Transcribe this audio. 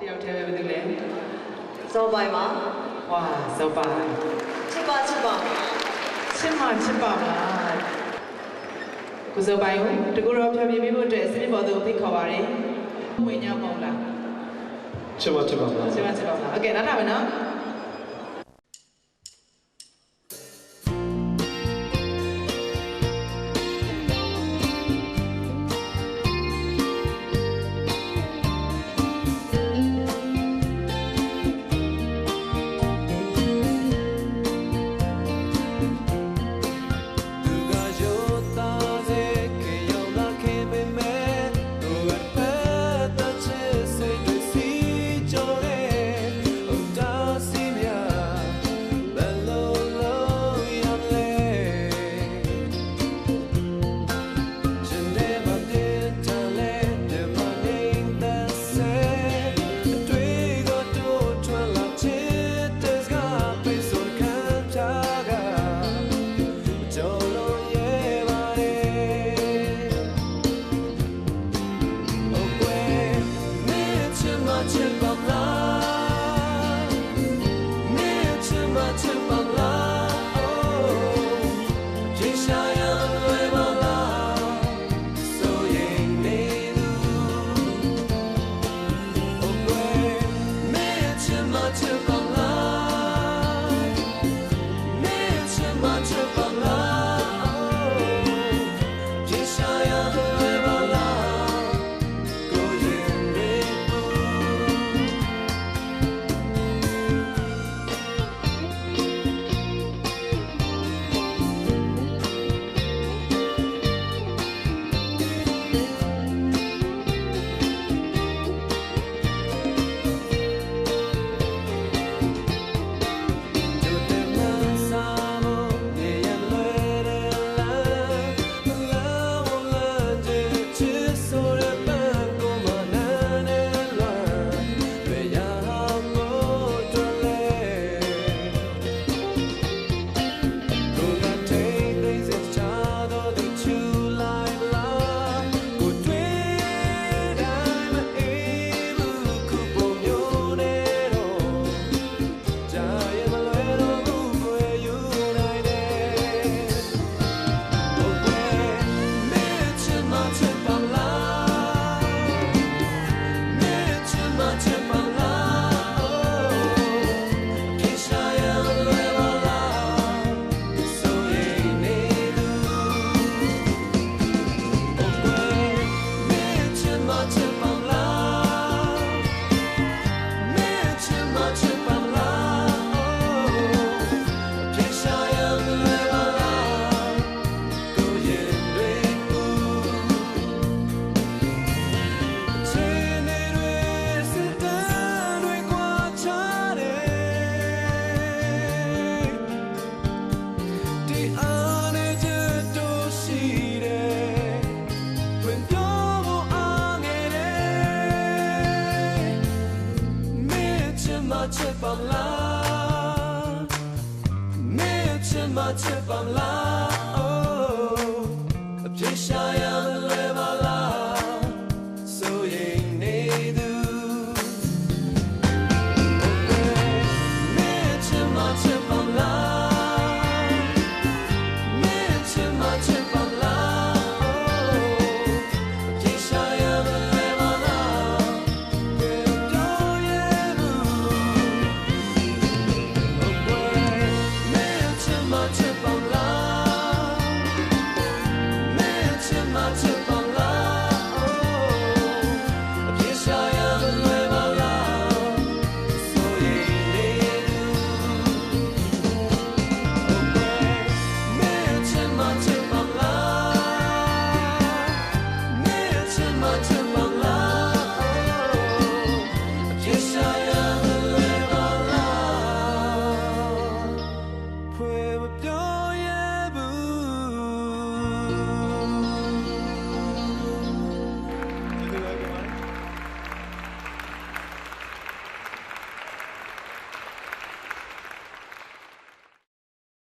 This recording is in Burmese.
တယောက်တည်းပဲဘယ်သူလဲဇော်ပိုင်ပါဝါဇော်ပိုင်ချစ်ပါချစ်ပါချစ်မချစ်ပါပါကိုဇော်ပိုင်ကိုတကူတော်ဖြောပြပေးဖို့အတွက်စနစ်ပေါ်သို့ဖိတ်ခေါ်ပါရယ်ဝင်ညောင်းမဟုတ်လားချစ်ပါချစ်ပါချစ်ပါချစ်ပါโอเคနောက်ထပ်မယ်နော် 肩膀来。 ချစ်ပါမလားမင်းချစ်မချစ်ပါမလား summertime.